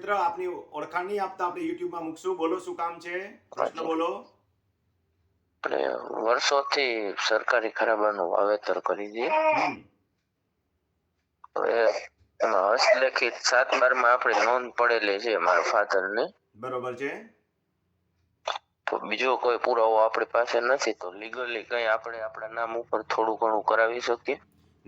મિત્ર આપની ઓળખાણ નહીં આપતા આપણે યુટ્યુબમાં મૂકશું. બોલો શું કામ છે? પ્રશ્ન બોલો. આપણે વર્ષોથી સરકારી ખરાબાનું વાવેતર કરી દઈએ. હવે એમાં હસ્તલેખિત સાત બારમાં આપણે નોંધ પડેલી છે મારા ફાધર ને બરોબર છે. તો બીજો કોઈ પુરાવો આપણી પાસે નથી તો લીગલી કઈ આપણે આપણા નામ ઉપર થોડું ઘણું કરાવી શકીએ?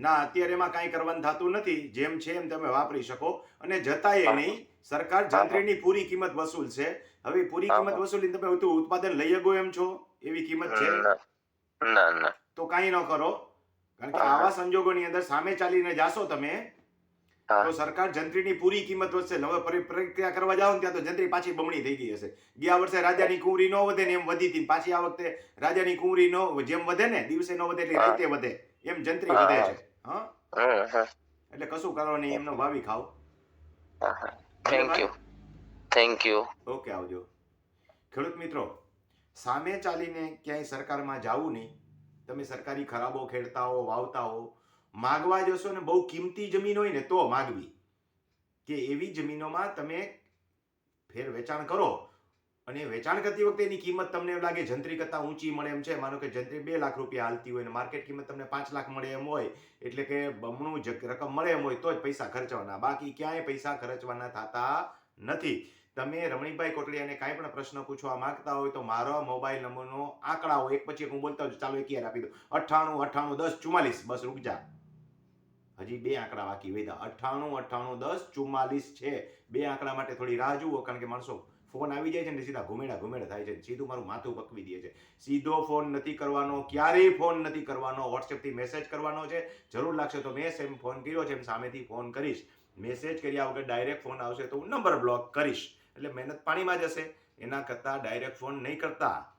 ના અત્યારે એમાં કાંઈ કરવાનું થતું નથી. જેમ છે એમ તમે વાપરી શકો. અને જતાય નહીં. સરકાર જંત્રીની પૂરી કિંમત વસૂલ છે. હવે પૂરી કિંમત વસૂલીને તમે ઉત્પાદન લઈ શકો એમ છો? એવી કિંમત છે? તો કાંઈ ન કરો. કારણ કે આવા સંજોગોની અંદર સામે ચાલીને જાશો તમે તો સરકાર જંત્રીની પૂરી કિંમત વધશે. હવે પ્રક્રિયા કરવા જાઓ ને ત્યાં તો જંત્રી પાછી બમણી થઈ ગઈ હશે. ગયા વર્ષે રાજાની કુંવરી ન વધે ને એમ વધી હતી પાછી આ વખતે રાજાની કુંવરી નો જેમ વધે ને દિવસે ન વધે એટલે. રાતે વધે. એમ જંત્રી વધે છે. હા? એટલે કશું કરો નહીં એમનો ભાવી ખાવ. Thank you thank you okay આવજો. ખેડૂત મિત્રો સામે ચાલીને ક્યાંય સરકારમાં જાવું નહીં. તમે સરકારી ખરાબો ખેડતા હો વાવતા હો માગવા જશો ને બહુ કિંમતી જમીન હોય ને તો માગવી. કે એવી જમીનોમાં તમે ફેર વેચાણ કરો. અને વેચાણ કરતી વખતે એની કિંમત તમને એમ લાગે જંત્રી કરતાં ઊંચી મળે એમ છે? માનો કે જંત્રી બે લાખ રૂપિયા હાલતી હોય અને માર્કેટ કિંમત તમને પાંચ લાખ મળે એમ હોય, એટલે કે બમણું રકમ મળે એમ હોય, તો જ પૈસા ખર્ચવાના. બાકી ક્યાંય પૈસા ખર્ચવાના થતા નથી. તમે રમણીકભાઈ કોટડિયાને કાંઈ પણ પ્રશ્ન પૂછવા માંગતા હોય તો મારો મોબાઈલ નંબરનો આંકડાઓ એક પછી એક હું બોલતા ચાલો એક યાર આપી દો અઠ્ઠાણું અઠ્ઠાણું, દસ, ચુમ્માલીસ. બસ, રૂક જા. હજી બે આંકડા બાકી વધ્યા અઠ્ઠાણું અઠ્ઠાણું, દસ, ચુમ્માલીસ છે. બે આંકડા માટે થોડી રાહ જુઓ, કારણ કે માણસો ફોન આવી જાય છે ને સીધા ઘુમેડા ઘુમેડા થાય છે સીધું મારું માથું પકવી દે છે. સીધો ફોન નથી કરવાનો, ક્યારેય ફોન નથી કરવાનો. વોટ્સએપથી મેસેજ કરવાનો છે. જરૂર લાગશે તો મેં સેમ ફોન કર્યો છે, એમ સામેથી ફોન કરીશ. મેસેજ કર્યા વગર ડાયરેક્ટ ફોન આવશે તો હું નંબર બ્લોક કરીશ. એટલે મહેનત પાણીમાં જશે. એના કરતાં ડાયરેક્ટ ફોન નહીં કરતા.